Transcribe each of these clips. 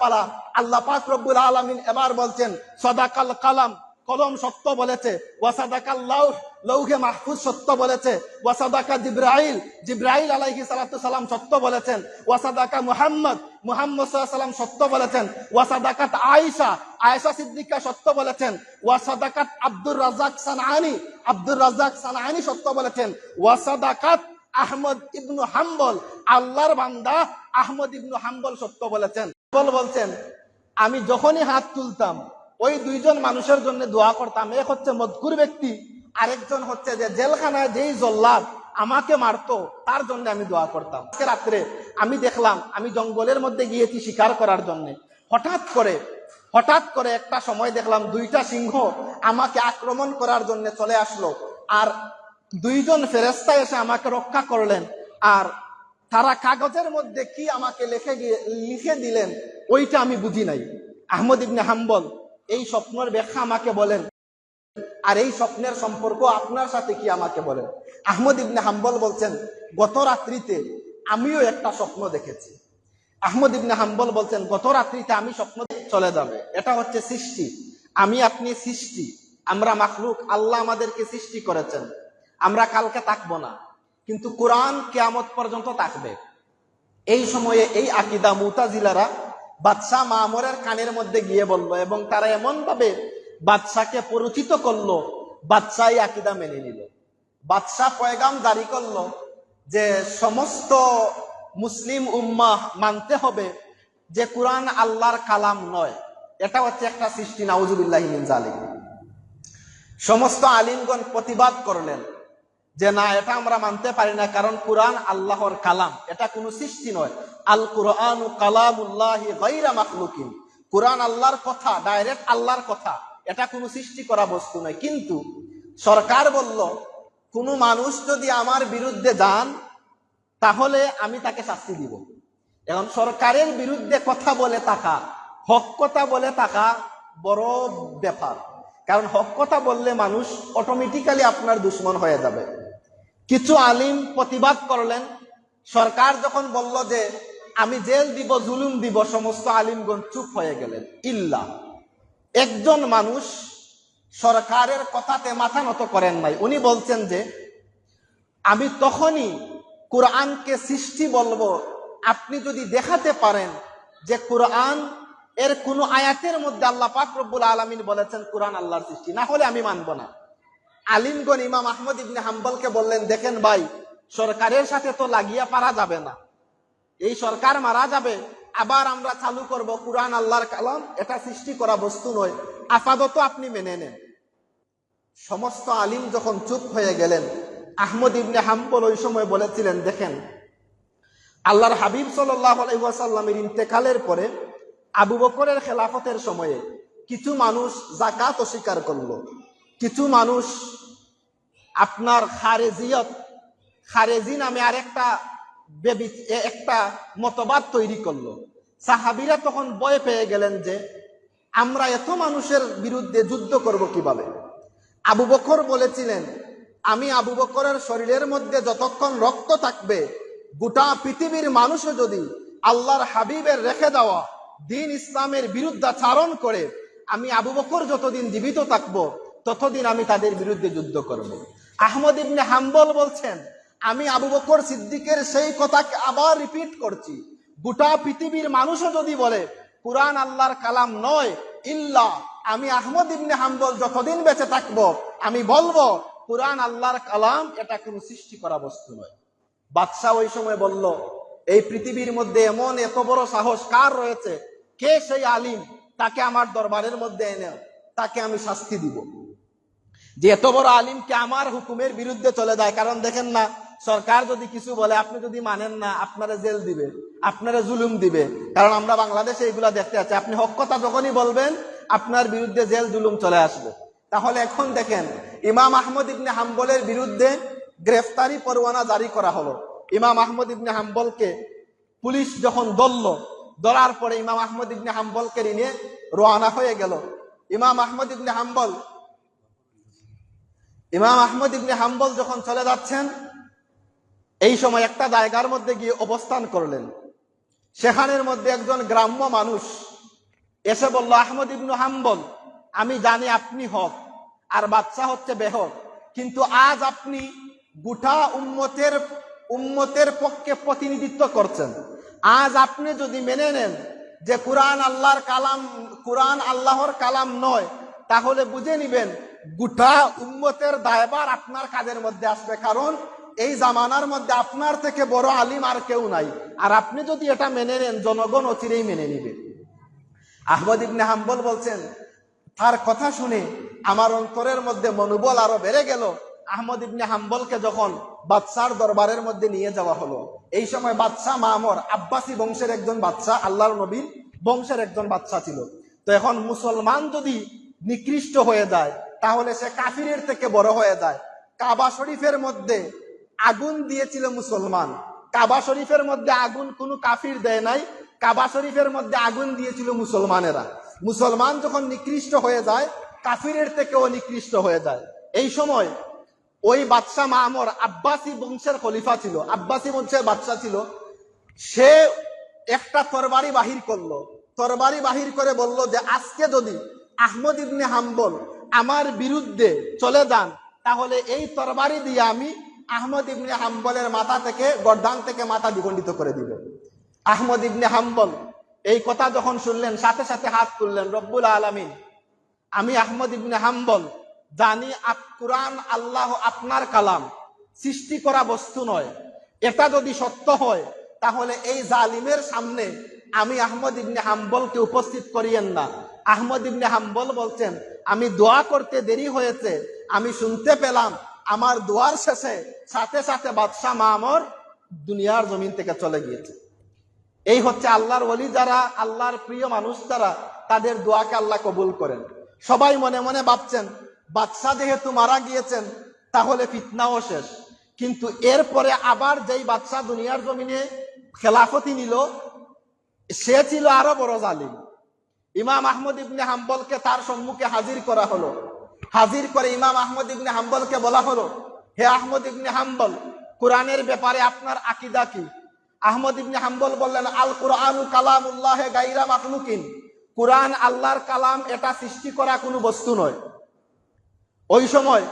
পালা আল্লাহ পাক রব্বুল আলামিন এবার বলছেন, সদাকাল কালাম কলম সত্য বলেছে। ওয়াসাদাকাল লাউহ লৌহে মাহফুজ সত্য বলেছে। ওয়াসাদাকা জিব্রাইল জিব্রাইল আলাইহি সালাতু সালাম সত্য বলেছেন। ওয়াসাদাকা মুহাম্মদ মুহাম্মদ সাল্লাম সত্য বলেছেন। ওয়াসাদাকাত আয়েশা আয়েশা সিদ্দিকা সত্য বলেছেন। ওয়াসাদাকাত আব্দুর রাজ্জাক সানআনি আব্দুর রাজ্জাক সানআনি সত্য বলেছেন। ওয়াসাদাকাত আহমদ ইবনু হাম্বল, আল্লাহর বান্দা আহমদ ইবনু হাম্বল সত্য বলেছেন। বল বলছেন, আমি যখনই হাত তুলতাম, ওই দুইজন মানুষের জন্য দোয়া করতাম। এক হচ্ছে মজকুর ব্যক্তি, আরেকজন হচ্ছে যে জেলখানায় যেই জল্লাদ আমাকে মারতো, তার জন্য আমি দোয়া করতাম। আজকে রাত্রে আমি দেখলাম, আমি জঙ্গলের মধ্যে গিয়েছি শিকার করার জন্য। হঠাৎ করে হঠাৎ করে একটা সময় দেখলাম দুইটা সিংহ আমাকে আক্রমণ করার জন্য চলে আসলো। আর দুইজন ফেরেস্তা এসে আমাকে রক্ষা করলেন। আর তারা কাগজের মধ্যে কি আমাকে লিখে গিয়ে লিখে দিলেন, ওইটা আমি বুঝি নাই। আহমদ ইবনে হাম্বল, এই স্বপ্নের ব্যাখ্যা আমাকে বলেন। আর এই স্বপ্নের সম্পর্ক আপনার সাথে কি আমাকে বলেন? আহমদ ইবনে হাম্বল বলছেন, গত রাত্রিতে আমিও একটা স্বপ্ন দেখেছি। আহমদ ইবনে হাম্বল বলছেন, গত রাত্রিতে আমি স্বপ্ন চলে যাবে। এটা হচ্ছে সৃষ্টি। আমি আপনি সৃষ্টি। আমরা মাখলুক, আল্লাহ আমাদেরকে সৃষ্টি করেছেন। আমরা কালকে তাকবো না। কিন্তু কোরআন কেয়ামত পর্যন্ত থাকবে। এই সময়ে এই আকিদা মুতাজিলারা বাদশাহ মামরের কানের মধ্যে গিয়ে বলল এবং তারা এমন ভাবে বাদশাকে পরিচিত করল, বাদশাহ এই আকিদা মেনে নিল। বাদশাহ পয়গাম জারি করল যে সমস্ত মুসলিম উম্মাহ মানতে হবে যে কোরআন আল্লাহর কালাম নয়। এটা হচ্ছে একটা সৃষ্টি, নাউজুবিল্লাহ জালিম সমস্ত আলিমগণ প্রতিবাদ করলেন। যে না, এটা আমরা মানতে পারি না, কারণ কোরআন আল্লাহর কালাম। এটা কোনো সৃষ্টি নয়। আল কোরআন কালামুল্লাহ গাইরা কোরআন আল্লাহর কথা, ডাইরেক্ট আল্লাহর কথা, এটা কোনো সৃষ্টি করা বস্তু নয়। কিন্তু সরকার বলল, কোনো মানুষ যদি আমার বিরুদ্ধে যান, তাহলে আমি তাকে শাস্তি দিব। এখন সরকারের বিরুদ্ধে কথা বলে থাকা, হক কথা বলে থাকা বড় ব্যাপার। কারণ হক কথা বললে মানুষ অটোমেটিক্যালি আপনার দুশ্মন হয়ে যাবে। কিছু আলিম প্রতিবাদ করলেন। সরকার যখন বলল যে, আমি জেল দিব, জুলুম দিব, সমস্ত আলিমগণ চুপ হয়ে গেলেন। ইল্লা। একজন মানুষ সরকারের কথাতে মাথা নত করেন নাই। উনি বলছেন যে, আমি তখনই কোরআনকে সৃষ্টি বলব। আপনি যদি দেখাতে পারেন যে কোরআন এর কোন আয়াতের মধ্যে আল্লাহ পাক রব্বুল আলমিন বলেছেন, কোরআন আল্লাহর সৃষ্টি, না হলে আমি মানব না। আলিমগন ইমাম আহমদ ইবনে হাম্বলকে বললেন, দেখেন ভাই, সরকারের সাথে তো লাগিয়া পারা যাবে না। এই সরকার মারা যাবে, আবার আমরা চালু করব কোরআন আল্লাহর কালাম, এটা সৃষ্টি করা বস্তু নয়। আপাতত আপনি মেনে নেন। সমস্ত আলিম যখন চুপ হয়ে গেলেন, আহমদ ইবনে হাম্বল ওই সময় বলেছিলেন, দেখেন, আল্লাহর হাবিব সাল্লামের ইন্তেকালের পরে আবু বকরের খেলাফতের সময়ে কিছু মানুষ জাকাত অস্বীকার করল। কিছু মানুষ আপনার খারেজিয়ত, খারেজি নামে আরেকটা বেবি- এ- একটা মতবাদ তৈরি করল। সাহাবিরা তখন ভয় পেয়ে গেলেন যে, আমরা এত মানুষের বিরুদ্ধে যুদ্ধ করব কীভাবে? আবু বকর বলেছিলেন, আমি আবু বকরের শরীরের মধ্যে যতক্ষণ রক্ত থাকবে, গোটা পৃথিবীর মানুষও যদি আল্লাহর হাবিবের রেখে দেওয়া, দিন ইসলামের বিরুদ্ধাচারণ করে, আমি আবু বকর যতদিন জীবিত থাকব ততদিন আমি তাদের বিরুদ্ধে যুদ্ধ করব। আহমদ ইবনে হাম্বল বলছেন, আমি আবু বকর সিদ্দিকের সেই কথাকে আবার রিপিট করছি। গোটা পৃথিবীর মানুষও যদি বলে, কোরআন আল্লাহর কালাম নয়, ইল্লা, আমি আহমদ ইবনে হাম্বল যতদিন বেঁচে থাকব, আমি বলব, কোরআন আল্লাহর কালাম, এটা কোনো সৃষ্টি করা বস্তু নয়। বাদশাহ ওই সময় বলল, এই পৃথিবীর মধ্যে এমন এত বড় সাহস কার রয়েছে? কে সেই আলিম? তাকে আমার দরবারের মধ্যে এনে, তাকে আমি শাস্তি দিব। যে এত বড় আলিমকে আমার হুকুমের বিরুদ্ধে চলে যায়? কারণ দেখেন না, সরকার যদি কিছু বলে, আপনি যদি মানেন না, আপনারা জেল দিবে, আপনারা জুলুম দিবে। কারণ আমরা বাংলাদেশে এগুলা দেখতে আছি। আপনি হক কথা যখনই বলবেন, আপনার বিরুদ্ধে জেল, জুলুম চলে আসবে। তাহলে এখন দেখেন, ইমাম আহমদ ইবনে হাম্বলের বিরুদ্ধে গ্রেফতারি পরোয়ানা জারি করা হলো। ইমাম আহমদ ইবনে হাম্বলকে পুলিশ যখন দলল ধরার পরে ইমাম আহমদ ইবনে হাম্বলকে নিয়ে রোয়ানা হয়ে গেল। ইমাম আহমদ ইবনে হাম্বল ইমাম আহমদ ইবনে হাম্বল যখন চলে যাচ্ছেন, এই সময় একটা জায়গার মধ্যে গিয়ে অবস্থান করলেন। সেখানের মধ্যে একজন গ্রাম্য মানুষ এসে বলল, আহমদ ইবনু হাম্বল, আমি জানি আপনি হক, আর বাচ্চা হচ্ছে বেহক, কিন্তু আজ আপনি গোটা উম্মতের উম্মতের পক্ষে প্রতিনিধিত্ব করছেন। আজ আপনি যদি মেনে নেন যে কোরআন আল্লাহর কালাম, কোরআন আল্লাহর কালাম নয়, তাহলে বুঝে নিবেন গোটা উম্মতের দায়বার আপনার কাজের মধ্যে আসবে, কারণ এই জামানার মধ্যে আপনার থেকে বড় আলিম আর কেউ নাই। আর আপনি যদি এটা মেনে নেন, জনগণ অচিরেই মেনে নিবে। আহমদ ইবনে হাম্বল বলছেন, তার কথা শুনে আমার অন্তরের মধ্যে মনোবল আরও বেড়ে গেল। আহমদ ইবনে হাম্বলকে যখন বাদশার দরবারের মধ্যে নিয়ে যাওয়া হলো, এই সময় বাদশাহ মামর, আব্বাসী বংশের একজন বাচ্চা আল্লাহর নবীর বংশের একজন বাচ্চা ছিল। তো এখন মুসলমান যদি নিকৃষ্ট হয়ে যায় তাহলে সে কাফিরের থেকে বড় হয়ে যায়। কাবা শরীফের মধ্যে আগুন দিয়েছিল মুসলমান। কাবা শরীফের মধ্যে আগুন কোনো কাফির দেয় নাই। কাবা শরীফের মধ্যে আগুন দিয়েছিল মুসলমানেরা। মুসলমান যখন নিকৃষ্ট হয়ে যায়, কাফিরের থেকেও নিকৃষ্ট হয়ে যায়। এই সময় ওই বাদশাহ মামর আব্বাসী বংশের খলিফা ছিল। আব্বাসী বংশের বাদশা ছিল। সে একটা তরবারি বাহির করল। তরবারি বাহির করে বলল যে, আজকে যদি আহমদ ইবনে হাম্বল আমার বিরুদ্ধে চলে যান, তাহলে এই তরবারি দিয়ে আমি আহমদ ইবনে হাম্বলের মাথা থেকে, গর্দান থেকে মাথা দ্বিখণ্ডিত করে দিব। আহমদ ইবনে হাম্বল, এই কথা যখন শুনলেন, সাথে সাথে হাত তুললেন, রব্বুল আলমিন, আমি আহমদ ইবনে হাম্বল, জানি কোরআন আল্লাহ আপনার কালাম, সৃষ্টি করা বস্তু নয়। এটা যদি সত্য হয়, তাহলে এই জালিমের সামনে আমি আহমদ ইবনে হাম্বলকে উপস্থিত করিয়েন না। আহমদ ইবনে হাম্বল বলছেন, আমি দোয়া করতে দেরি হয়েছে, আমি শুনতে পেলাম, আমার দোয়ার শেষে সাথে সাথে বাদশাহ মামর দুনিয়ার জমিন থেকে চলে গিয়েছে। এই হচ্ছে আল্লাহর ওলি যারা, আল্লাহর প্রিয় মানুষ যারা, তাদের দোয়াকে আল্লাহ কবুল করেন। সবাই মনে মনে ভাবছেন, বাদশাহ যেহেতু মারা গিয়েছেন, তাহলে ফিতনাও শেষ। কিন্তু এরপরে আবার যেই বাদশাহ দুনিয়ার জমিনে খেলাফতি নিল, সে ছিল আরও বড় জালিম। ইমাম আহমদ ইবনে হাম্বলকে তার সম্মুখে হাজির করা হলো। হাজির করে ইমাম আহমদ ইবনে হাম্বলকে বলা হলো, হে আহমদ ইবনে হাম্বল, কোরআনের ব্যাপারে আপনার আকিদা কি? আহমদ ইবনে হাম্বল বললেন, আল কোরআন কালামুল্লাহ গাইরা মাখলুকিন। কোরআন আল্লাহর কালাম, এটা সৃষ্টি করা কোনো বস্তু নয়। ওই সময়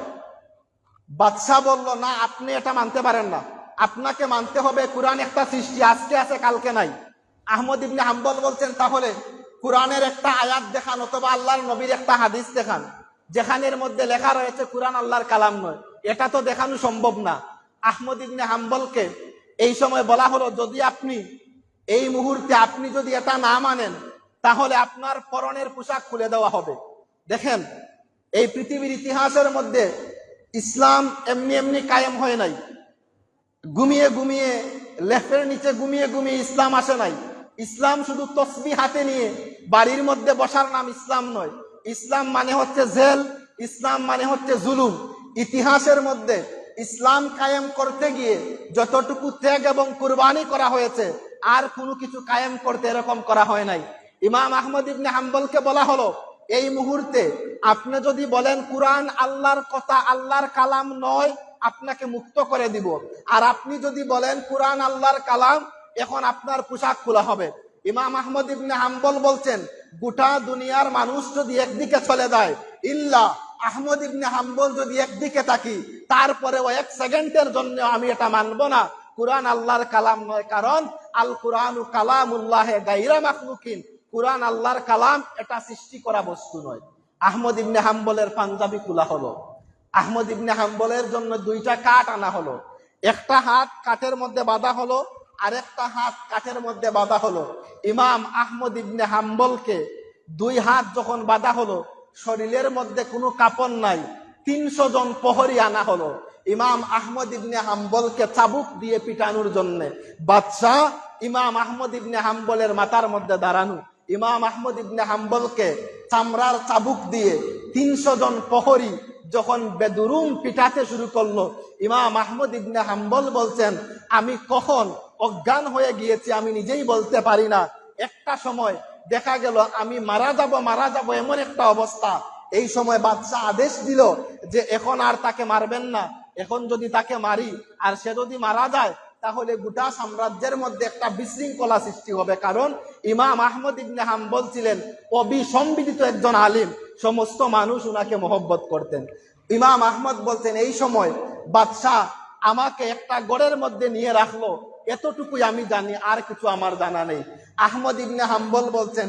বাদশাহ বলল, না, আপনি এটা মানতে পারেন না। আপনাকে মানতে হবে, কোরআন একটা সৃষ্টি, আজকে আছে, কালকে নাই। আহমদ ইবনে হাম্বল বলছেন, তাহলে কোরআনের একটা আয়াত দেখান অথবা আল্লাহর নবীর একটা হাদিস দেখান, যেখানের মধ্যে লেখা রয়েছে কোরআন আল্লাহর কালাম নয়। এটা তো দেখানো সম্ভব না। আহমদ ইবনে হাম্বলকে এই সময় বলা হলো, যদি আপনি এই মুহূর্তে আপনি যদি এটা না মানেন, তাহলে আপনার পরনের পোশাক খুলে দেওয়া হবে। দেখেন, এই পৃথিবীর ইতিহাসের মধ্যে ইসলাম এমনি এমনি কায়েম হয় নাই। ঘুমিয়ে ঘুমিয়ে লেফের নিচে ঘুমিয়ে ঘুমিয়ে ইসলাম আসে নাই। ইসলাম শুধু তসবি হাতে নিয়ে, বাড়ির মধ্যে বসার নাম ইসলাম নয়। ইসলাম মানে হচ্ছে জেল, ইসলাম মানে হচ্ছে জুলুম। ইতিহাসের মধ্যে ইসলাম কায়েম করতে গিয়ে যতটুকু ত্যাগ এবং কুরবানি করা হয়েছে, আর কোনো কিছু কায়েম করতে এরকম করা হয় নাই। ইমাম আহমদ ইবনে হাম্বলকে বলা হলো, এই মুহূর্তে আপনি যদি বলেন কোরআন আল্লাহর কথা, আল্লাহর কালাম নয়, আপনাকে মুক্ত করে দিব। আর আপনি যদি বলেন কোরআন আল্লাহর কালাম এখন আপনার পোশাক খোলা হবে। ইমাম আহমদ ইবনে হাম্বল বলছেন, গোটা দুনিয়ার মানুষ যদি একদিকে চলে যায়, ইল্লা আহমদ ইবনে হাম্বল যদি একদিকে থাকি তারপরে ও এক সেকেন্ডের জন্য আমি এটা মানব না। কোরআন আল্লাহর কালাম নয়, কারণ আল কোরআন কালামুল্লাহ গাইরা মাখলুকিন। কোরআন আল্লাহর কালাম, এটা সৃষ্টি করা বস্তু নয়। আহমদ ইবনে হাম্বলের পাঞ্জাবি খোলা হলো। আহমদ ইবনে হাম্বলের জন্য দুইটা কাঠ আনা হলো। একটা হাত কাঠের মধ্যে বাঁধা হলো আরেকটা হাত কাঠের মধ্যে বাঁধা হলো। ইমাম আহমদ ইবনে হাম্বলকে দুই হাত যখন বাঁধা হলো, শরীরের মধ্যে কোনো কাপড় নাই, তিনশো জন প্রহরী আনা হলো। ইমাম আহমদ ইবনে হাম্বলকে চাবুক দিয়ে পিটানোর জন্য বাদশাহ ইমাম আহমদ ইবনে হাম্বলের মাথার মধ্যে দাঁড়ানো। ইমাম আহমদ ইবনে হাম্বলকে চামড়ার চাবুক দিয়ে তিনশো জন প্রহরী যখন বেদুরুম পিঠাতে শুরু করল, ইমাম আহমদ ইবনে হাম্বল বলছেন, আমি কখন অজ্ঞান হয়ে গিয়েছি আমি নিজেই বলতে পারি না। একটা সময় দেখা গেল, আমি মারা যাব মারা যাব এমন একটা অবস্থা। এই সময় বাদশাহ আদেশ দিল যে, এখন আর তাকে মারবেন না। এখন যদি তাকে মারি, আর সে যদি মারা যায় তাহলে গোটা সাম্রাজ্যের মধ্যে একটা বিশৃঙ্খলা সৃষ্টি হবে। কারণ ইমাম আহমদ ইবনে হাম্বল ছিলেন অবিসম্বিদিত একজন আলিম। সমস্ত মানুষ উনাকে মহব্বত করতেন। ইমাম আহমদ বলতেন, এই সময় বাদশাহ আমাকে একটা গড়ের মধ্যে নিয়ে রাখল। এতটুকুই আমি জানি, আর কিছু আমার জানা নেই। আহমদ ইবনে হাম্বল বলছেন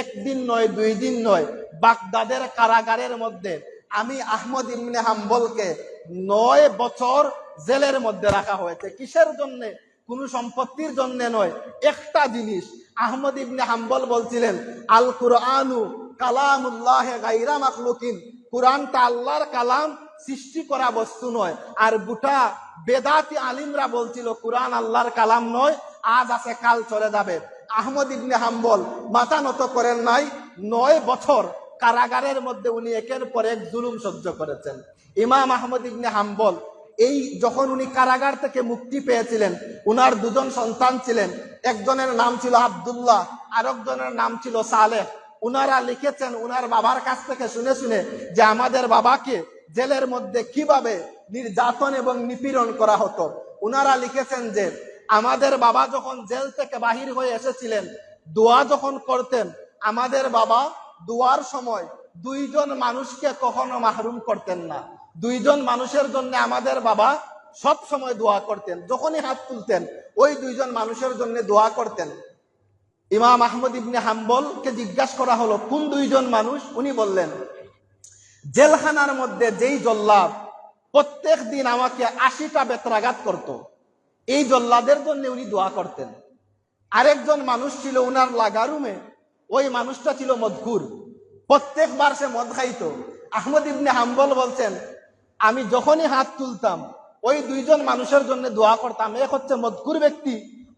একদিন নয়, দুই দিন নয়, বাগদাদের কারাগারের মধ্যে আমি আহমদ ইবনে হাম্বলকে নয় বছর জেলের মধ্যে রাখা হয়েছে। কিসের জন্য? কোন সম্পত্তির জন্য নয়। একটা জিনিস, আহমদ ইবনে হাম্বল বলছিলেন আল কুরআনু কালামুল্লাহ গাইরা মাখলুকিন। কোরআনটা আল্লাহর কালাম সৃষ্টি করা বস্তু নয়। আর গোটা বেদাতি আলিমরা বলছিল, কোরআন আল্লাহর কালাম নয়, আজ আছে, কাল চলে যাবে। আহমদ ইবনে হাম্বল মাথা নত করেন নাই, নয় বছর কারাগারের মধ্যে উনি একের পর এক জুলুম সহ্য করেছেন। ইমাম আহমদ ইবনে হাম্বল, এই যখন উনি কারাগার থেকে মুক্তি পেয়েছিলেন, উনার দুজন সন্তান ছিলেন। একজনের নাম ছিল আবদুল্লাহ, আরেকজনের নাম ছিল সালেহ। উনারা লিখেছেন, উনার বাবার কাছ থেকে শুনে শুনে যে আমাদের বাবাকে জেলের মধ্যে কীভাবে নির্যাতন এবং নিপীড়ন করা হতো। উনারা লিখেছেন যে, আমাদের বাবা যখন জেল থেকে বাহির হয়ে এসেছিলেন, দোয়া যখন করতেন, আমাদের বাবা দোয়ার সময় দুইজন মানুষকে কখনো মাহরুম করতেন না। দুইজন মানুষের জন্য আমাদের বাবা সব সময় দোয়া করতেন, যখনই হাত তুলতেন, ওই দুইজন মানুষের জন্য দোয়া করতেন। ইমাম আহমদ ইবনে হাম্বলকে জিজ্ঞাসা করা হলো, কোন দুইজন মানুষ? উনি বললেন, জেলখানার মধ্যে যেই জল্লাদ প্রত্যেক দিন আমাকে আশিটা বেতরাঘাত করত, এই জল্লাদের জন্য উনি দোয়া করতেন। আরেকজন মানুষ ছিল, উনার লাগা রুমে ওই মানুষটা ছিল মধুর প্রত্যেকবার সে মদ খাইতো। আহমদ ইবনে হাম্বল বলছেন, আমি যখনই হাত তুলতাম, ওই দুইজন মানুষের জন্য দোয়া করতাম। এক হচ্ছে মধুর ব্যক্তি,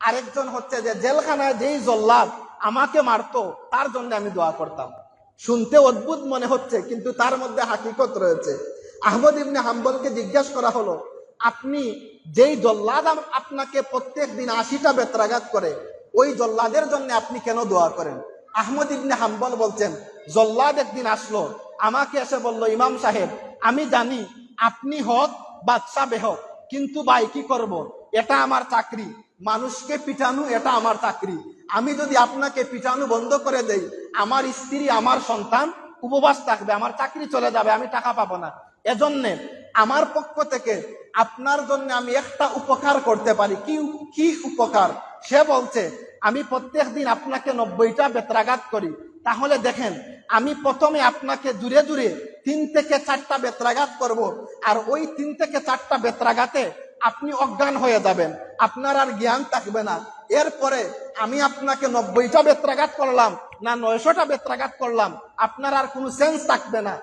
আরেকজন হচ্ছে যে জেলখানায় যেই জল্লাদ আমাকে মারতো, তার জন্য আমি দোয়া করতাম। শুনতে অদ্ভুত মনে হচ্ছে, কিন্তু তার মধ্যে হাকিকত রয়েছে। আহমদ ইবনে হাম্বলকে জিজ্ঞাসা করা হলো, আপনি যেই জল্লাদ আপনাকে প্রত্যেক দিন আশিটা বেত্রাঘাত করে, ওই জল্লাদের জন্য আপনি কেন দোয়া করেন? আহমদ ইবনে হাম্বল বলছেন, জল্লাদ একদিন আসলো, আমাকে এসে বলল, ইমাম সাহেব, আমি জানি আপনি হক বাদশা বেহক, কিন্তু ভাই, কি করব? এটা আমার চাকরি, মানুষকে পিটানো এটা আমার চাকরি। আমি যদি আপনাকে পিটানো বন্ধ করে দেই, আমার স্ত্রী, আমার সন্তান উপবাস থাকবে, আমার চাকরি চলে যাবে, আমি টাকা পাবো না। এজন্যে আমার পক্ষ থেকে আপনার জন্য আমি একটা উপকার করতে পারি। কি কি উপকার? সে বলছে আমি প্রত্যেক দিন আপনাকে নব্বইটা বেত্রাঘাত করি। তাহলে দেখেন, আমি প্রথমে আপনাকে দূরে দূরে তিন থেকে চারটা বেত্রাঘাত করব। আর ওই তিন থেকে চারটা বেত্রাঘাতে আপনি অজ্ঞান হয়ে যাবেন। আপনার আর জ্ঞান থাকবে না। এরপরে আমি আপনাকে নব্বইটা বেত্রাঘাত করলাম না নয়শোটা বেত্রাঘাত করলাম। আপনার আর কোনো সেন্স থাকবে না।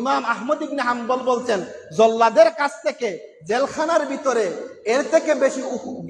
ইমাম আহমদ ইবনে হাম্বল বলছেন, জল্লাদের কাছ থেকে জেলখানার ভিতরে এর থেকে বেশি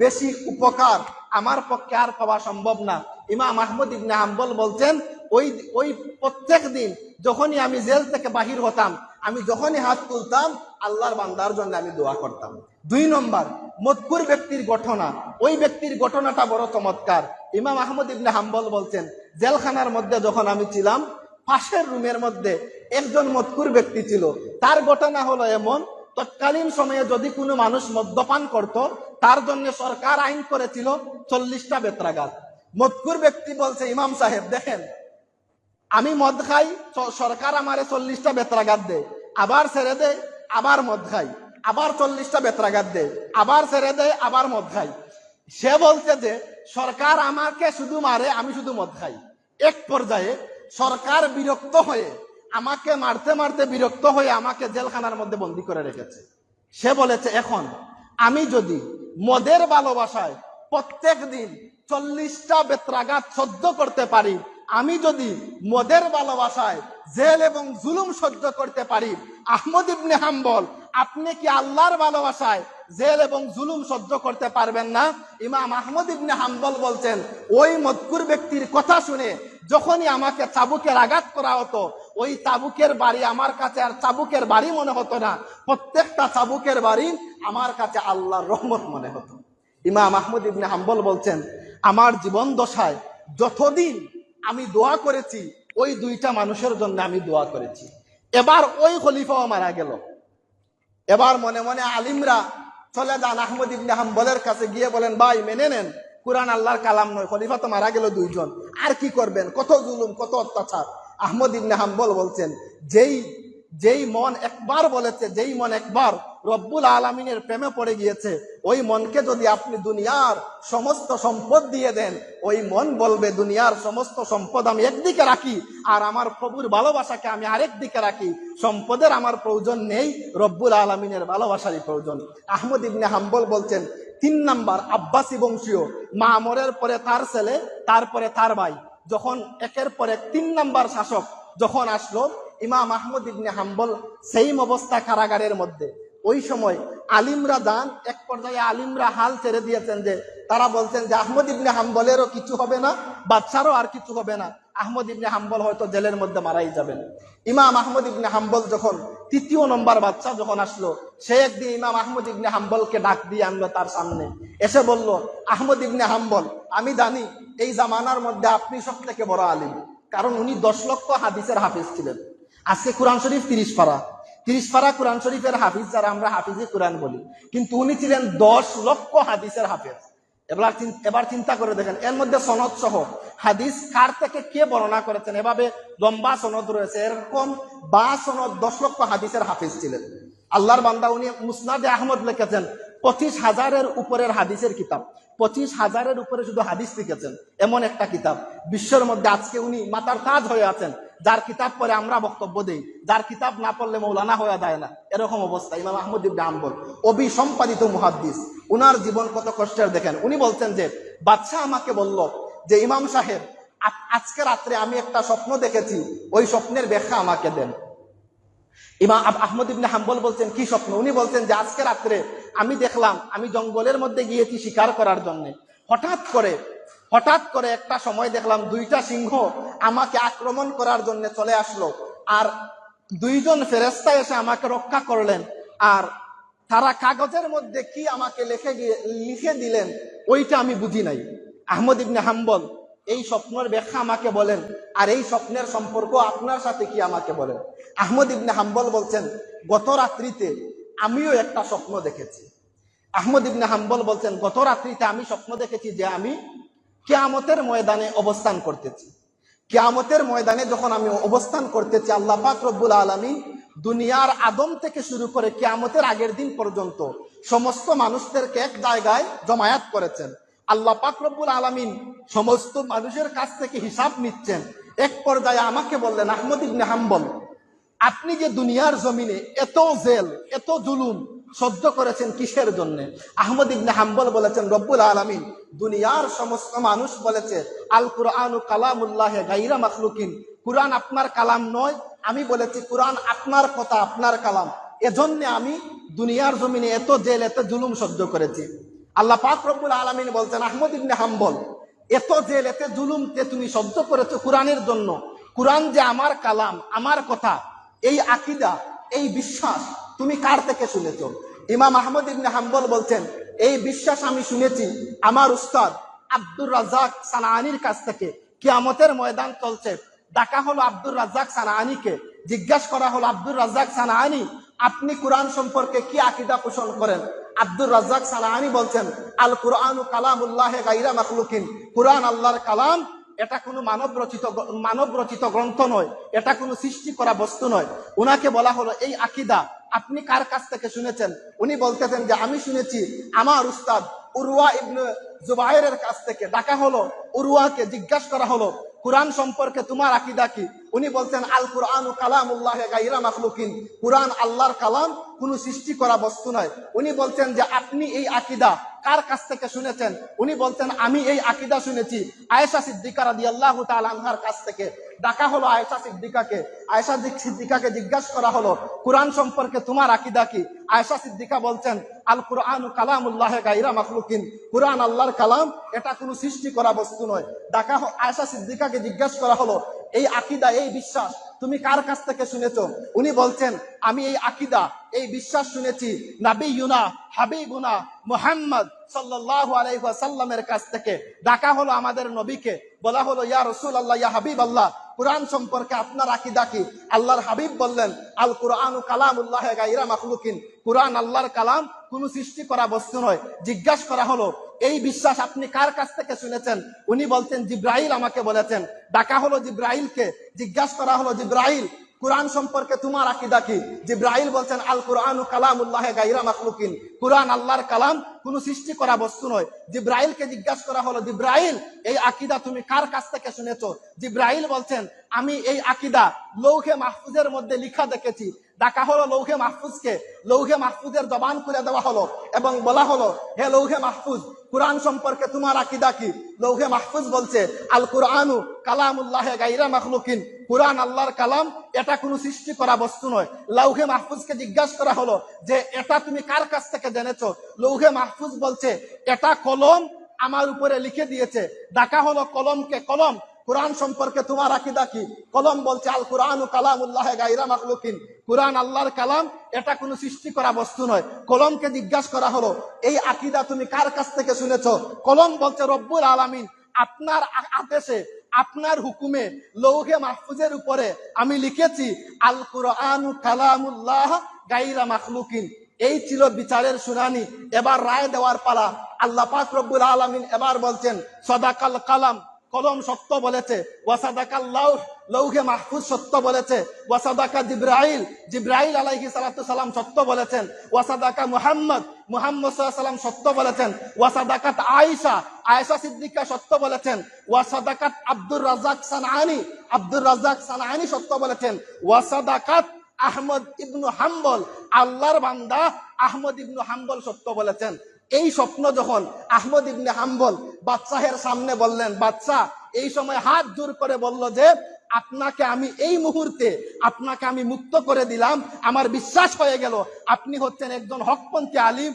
বেশি উপকার আমার পক্ষে আর পাওয়া সম্ভব না। ইমাম আহমদ ইবনে হাম্বল বলছেন, ওই ওই প্রত্যেক দিন যখনই আমি জেল থেকে বাহির হতাম, আমি যখনই হাত তুলতাম, আল্লাহর বান্দার জন্য আমি দোয়া করতাম। দুই নম্বর, মতকুর ব্যক্তির ঘটনা। ওই ব্যক্তির ঘটনাটা বড় চমৎকার। ইমাম আহমদ ইবনে হাম্বল বলছেন, জেলখানার মধ্যে যখন আমি ছিলাম পাশের রুমের মধ্যে একজন মতকুর ব্যক্তি ছিল। তার ঘটনা হলো এমন, তৎকালীন সময়ে যদি কোনো মানুষ মদ্যপান করত, তার জন্য সরকার আইন করেছিল চল্লিশটা বেত্রাঘাত। মতকুর ব্যক্তি বলছে, ইমাম সাহেব, দেখেন, আমি মদ খাই সরকার আমারে চল্লিশটা বেত্রাঘাত দেয় আবার ছেড়ে দেয় আবার মদ খাই, আবার চল্লিশটা বেত্রাঘাত দেয় আবার ছেড়ে দেয় আবার মদ খাই। সে বলছে যে, সরকার আমাকে শুধু মারে, আমি শুধু মদ খাই। এক পর্যায়ে সরকার বিরক্ত হয়ে, আমাকে মারতে মারতে বিরক্ত হয়ে আমাকে জেলখানার মধ্যে বন্দি করে রেখেছে। সে বলেছে, এখন আমি যদি মদের ভালোবাসায় প্রত্যেক দিন চল্লিশটা বেত্রাঘাত সহ্য করতে পারি, আমি যদি মদের ভালোবাসায় জেল এবং জুলুম সহ্য করতে পারি, আহমদ ইবনে হাম্বল, আপনি কি আল্লাহর ভালোবাসায় জেল এবং জুলুম সহ্য করতে পারবেন না? ইমাম আহমদ ইবনে হাম্বল বলছেন, ওই মদকুর ব্যক্তির কথা শুনে যখনই আমাকে চাবুকের আঘাত করা হতো, ওই চাবুকের বাড়ি আমার কাছে আর চাবুকের বাড়ি মনে হতো না। প্রত্যেকটা চাবুকের বাড়ি আমার কাছে আল্লাহর রহমত মনে হতো। ইমাম আহমদ ইবনে হাম্বল বলছেন, আমার জীবন দশায় যতদিন আমি দোয়া করেছি, ওই দুইটা মানুষের জন্য আমি দোয়া করেছি। এবার ওই খলিফাও মারা গেল। এবার মনে মনে আলিমরা চলে যান আহমদ ইবনে হাম্বলের কাছে গিয়ে বলেন, ভাই, মেনে নেন। কোরআন আল্লাহর কালাম নয়, খলিফা তো মারা গেল দুইজন। আর কি করবেন? কত জুলুম, কত অত্যাচার? আহমদ ইবনে হাম্বল বলছেন, যেই যেই মন একবার বলেছে, যেই মন একবার রব্বুল আলমিনের প্রেমে পড়ে গিয়েছে, ওই মনকে যদি আপনি দুনিয়ার সমস্ত সম্পদ দিয়ে দেন, ওই মন বলবে, দুনিয়ার সমস্ত সম্পদ আমি একদিকে রাখি, আর আমার প্রভুর ভালোবাসাকে আমি আরেক দিকে রাখি। সম্পদের আমার প্রয়োজন নেই, রব্বুল আলমিনের ভালোবাসারই প্রয়োজন। আহমদ ইবনে হাম্বল বলছেন তিন নাম্বার আব্বাসী বংশীয়। মামরের পরে তার ছেলে, তারপরে তার ভাই। যখন একের পর তিন নাম্বার শাসক যখন আসলো, ইমাম আহমদ ইবনে হাম্বল সেইম অবস্থা কারাগারের মধ্যে। ওই সময় আলিমরা দান, এক পর্যায়ে আলিমরা হাল ছেড়ে দিয়েছেন যে, তারা বলছেন যে, আহমদ ইবনে হাম্বলেরও কিছু হবে না বাচ্চারও আর কিছু হবে না। আহমদ ইবনে হাম্বল হয়তো জেলের মধ্যে মারাই যাবেন। ইমাম আহমদ ইবনে হাম্বল যখন তৃতীয় নম্বর বাচ্চা যখন আসলো, সে একদিন ইমাম আহমদ ইবনে হাম্বলকে ডাক দিয়ে আনলো তার সামনে। এসে বলল, আহমদ ইবনে হাম্বল, আমি জানি এই জামানার মধ্যে আপনি সব থেকে বড় আলিম। কারণ উনি দশ লক্ষ হাদিসের হাফিজ ছিলেন। আজকে কোরআন শরীফ তিরিশ পারা। তিরিশ পারা কোরআন শরীফের হাফিজ, যারা আমরা হাফিজে কোরআন বলি। কিন্তু উনি ছিলেন দশ লক্ষ হাদিসের হাফিজ। এবার এবার চিন্তা করে দেখেন, এর মধ্যে সনদ সহ হাদিস কার থেকে কে বর্ণনা করেছেন? এভাবে লম্বা সনদ রয়েছে। এরকম বা সনদ দশ লক্ষ হাদিসের হাফিজ ছিলেন। আল্লাহর বান্দা উনি মুসনাদে আহমদ লিখেছেন পঁচিশ হাজারের উপরের হাদিসের কিতাব। পঁচিশ হাজারের উপরে শুধু হাদিস লিখেছেন, এমন একটা কিতাব। বিশ্বের মধ্যে আজকে উনি মাতার তাজ হয়ে আছেন, যার কিতাব পরে আমরা বক্তব্য দেই। যার কিতাব না পড়লে মৌলানা হয়ে যায় না। এরকম অবস্থা, ইমাম আহমদ ইবনে আম্বল অবিসম্পাদিত মুহাদ্দিস। উনার জীবন কত কষ্টের, দেখেন। উনি বলছেন যে, বাদশাহ আমাকে বলল যে, ইমাম সাহেব আজকে রাত্রে আমি একটা স্বপ্ন দেখেছি, ওই স্বপ্নের ব্যাখ্যা আমাকে দেন। ইমাম আহমদ ইবনে হাম্বল বলছেন, কি স্বপ্ন? উনি বলছেন যে, আজকে রাত্রে আমি দেখলাম, আমি জঙ্গলের মধ্যে গিয়েছি শিকার করার জন্য। হঠাৎ করে হঠাৎ করে একটা সময় দেখলাম দুইটা সিংহ আমাকে আক্রমণ করার জন্য চলে আসলো। আর দুইজন ফেরেস্তা এসে আমাকে রক্ষা করলেন। আর তারা কাগজের মধ্যে কি আমাকে লিখে লিখে দিলেন, ওইটা আমি বুঝি নাই। আহমদ ইবনে হাম্বল, এই স্বপ্নের ব্যাখ্যা আমাকে বলেন, আর এই স্বপ্নের সম্পর্ক আপনার সাথে কি আমাকে বলেন? আহমদ ইবনে হাম্বল বলছেন, গত রাত্রিতে আমিও একটা স্বপ্ন দেখেছি। আহমদ ইবনে হাম্বল বলছেন, গত রাত্রিতে আমি স্বপ্ন দেখেছি যে আমি কেয়ামতের ময়দানে অবস্থান করতেছি। কেয়ামতের ময়দানে যখন আমি অবস্থান করতেছি, আল্লাহ পাক রব্বুল আলমী দুনিয়ার আদম থেকে শুরু করে কেয়ামতের আগের দিন পর্যন্ত সমস্ত মানুষদেরকে এক জায়গায় জমায়াত করেছেন। আল্লাহ পাক রব্বুল আলমিন সমস্ত মানুষের কাছ থেকে হিসাব নিচ্ছেন। এক পর্যায়ে আমাকে বললেন, আহমদ ইবনে হাম্বল, আপনি যে দুনিয়ার জমিনে এত জেল, এত জুলুম সহ্য করেছেন কিসের জন্য? আহমদ ইবনে হাম্বল বলেছেন, রব্বুল আলমিন দুনিয়ার সমস্ত মানুষ বলেছে আল কুরআন কালামুল্লাহ গাইরা মাখলুকিন। কুরআন আপনার কালাম নয়, আমি বলেছি কুরআন আপনার কথা, আপনার কালাম। এজন্য আমি দুনিয়ার জমিনে এত জেল, এত জুলুম সহ্য করেছি। আল্লাহ পাক রব্বুল আলমিন বলছেন, আহমদ ইবনে হাম্বল, এত জেল, এত জুলুমকে তুমি সহ্য করেছ কোরআনের জন্য। কোরআন যে আমার কালাম, আমার কথা, এই আকিদা, এই বিশ্বাস তুমি কার থেকে শুনেছ? ইমাম আহমদ ইবনে হাম্বল বলছেন, এই বিশ্বাস আমি শুনেছি আমার উস্তাদ আব্দুর রাজাক সানানির কাছ থেকে। কিয়ামতের ময়দান চলছে। ডাকা হলো আব্দুর রাজাক সানানিকে। জিজ্ঞাসা করা হলো, আব্দুর রাজাক সানানি, আপনি কোরআন সম্পর্কে কি আকিদা পোষণ করেন? আব্দুর রাজ্জাক সালাহানি বলছেন, আল কুরআন কালামুল্লাহ গাইরা মাখলুকিন। কুরআন আল্লাহর কালাম, এটা কোনো মানব রচিত মানব রচিত গ্রন্থ নয়। এটা কোনো সৃষ্টি করা বস্তু নয়। উনাকে বলা হলো, এই আকিদা আপনি কার কাছ থেকে শুনেছেন? উনি বলতেছেন যে, আমি শুনেছি আমার উস্তাদ উরুয়া ইবনে জুবাইরের কাছ থেকে ডাকা হলো উরুয়াকে জিজ্ঞাসা করা হলো, কোরআন সম্পর্কে তোমার আকিদা কি? উনি বলছেন, আল কোরআন কালাম গাইরা মাখলুকিন। কোরআন আল্লাহর কালাম, কোনো সৃষ্টি করা বস্তু নয়। উনি বলছেন যে, আপনি এই আকিদা কার কাছ থেকে শুনেছেন? উনি বলছেন, আমি এই আকিদা শুনেছি। আয়েশা সিদ্দিকা রাদিয়াল্লাহু তাআলা আনহার কাছ থেকে ডাকা হলো আয়েশা সিদ্দিকাকে। আয়েশা সিদ্দিকাকে জিজ্ঞাসা করা হলো, কোরআন সম্পর্কে তোমার আকিদা কি? আয়েশা সিদ্দিকা বলছেন, আল কোরআন কালামুল্লাহ গাইরা মাখলুকিন। কোরআন আল্লাহর কালাম, এটা কোনো সৃষ্টি করা বস্তু নয়। ডাকা আয়েশা সিদ্দিকাকে জিজ্ঞাসা করা হলো, এই আকিদা, এই বিশ্বাস তুমি কার কাছ থেকে শুনেছ? উনি বলছেন, আমি এই আকিদা, এই বিশ্বাস শুনেছি নাবি ইউনা হাবিবুনা মুহাম্মদ সাল্লাহ ওয়াসাল্লামের কাছ থেকে। ডাকা হলো আমাদের নবীকে, বলা হলো, ইয়া রসুল আল্লাহ ইয়া হাবিব আল্লাহ কোরআন সম্পর্কে আপনার আকিদা কি? আল্লাহর হাবিব বললেন আল কোরআন কালাম উল্লাহ গাইরা মাখলুকিন। কোরআন আল্লাহর কালাম কোন সৃষ্টি করা বস্তু নয়। জিজ্ঞাসা করা হলো, এই বিশ্বাস আপনি কার কাছ থেকে শুনেছেন? উনি বলতেন জিব্রাহিল আমাকে বলেছেন। ডাকা হলো জিব্রাহিলকে জিজ্ঞাসা করা হলো, জিব্রাইল কোরআন সম্পর্কে তোমার আকিদা কি? জিব্রাইল বলছেন আল কোরআন কালামুল্লাহ গাইরা মাখলুকিন। কোরআন আল্লাহর কালাম, কোনো সৃষ্টি করা বস্তু নয়। জিব্রাইলকে জিজ্ঞাসা করা হলো, জিব্রাইল, এই আকিদা তুমি কার কাছ থেকে শুনেছো? জিব্রাইল বলছেন, আমি এই আকিদা লৌহে মাহফুজের মধ্যে লিখা দেখেছি। ডাকা হলো লৌহে মাহফুজকে, লৌহে মাহফুজের জবান করে দেওয়া হলো এবং বলা হলো, হে লৌহে মাহফুজ কোরআন সম্পর্কে তোমার আকিদা কি? লৌহে মাহফুজ বলছে আল কোরআনু কালামুল্লাহ গাইরা মাহলুকিন কোরআন আল্লাহর কালাম, এটা কোনো সৃষ্টি করা বস্তু নয়। লৌহে মাহফুজকে জিজ্ঞাসা করা হলো যে, এটা তুমি কার কাছ থেকে জেনেছো? লৌহে মাহফুজ বলছে, এটা কলম আমার উপরে লিখে দিয়েছে। ডাকা হলো কলমকে কলম কোরআন সম্পর্কে তোমার আকিদা কি? কলম বলছে আল কোরআন ও কালাম উল্লাহ গাইরা মাখলুকিন। কোরআন আল্লাহর কালাম, এটা কোনো সৃষ্টি করা বস্তু নয়। কলমকে জিজ্ঞাসা করা হলো, এই আকিদা তুমি কার কাছ থেকে শুনেছ? কলম বলছে, রব্বুল আলামিন, আপনার আদেশে, আপনার হুকুমে, লৌহে মাহফুজের উপরে আমি লিখেছি আল কোরআন কালামুল্লাহ গাইরা মাখলুকিন। এই ছিল বিচারের শুনানি। এবার রায় দেওয়ার পালা। আল্লাহ পাক রব্বুল আলামিন এবার বলছেন, সদাকাল কালাম। কলম সত্য বলেছে। ওয়াসাদাকাল লাউহ লৌহে মাহফুজ সত্য বলেছে। ওয়াসাদাকা জিব্রাইল জিব্রাইল আলাইহি সালাতু সালাম সত্য বলেছেন। ওয়াসাদাকা মুহাম্মদ মুহাম্মদ সাল্লাম সত্য বলেছেন। ওয়াসাদাকাত আয়েশা আয়েশা সিদ্দিকা সত্য বলেছেন। ওয়াসাদাকাত আব্দুর রাজ্জাক সানআনি, আব্দুর রাজ্জাক সানআনি সত্য বলেছেন। ওয়াসাদাকাত আহমদ ইবনু হাম্বল, আল্লাহর বান্দা আহমদ ইবনু হাম্বল সত্য বলেছেন। এই স্বপ্ন যখন আহমদ ইবনে হাম্বল বাদশাহের সামনে বললেন বাদশাহ এই সময় হাত জোর করে বলল যে, আপনাকে আমি এই মুহূর্তে, আপনাকে আমি মুক্ত করে দিলাম। আমার বিশ্বাস হয়ে গেল, আপনি হচ্ছেন একজন হকপন্থী আলিম।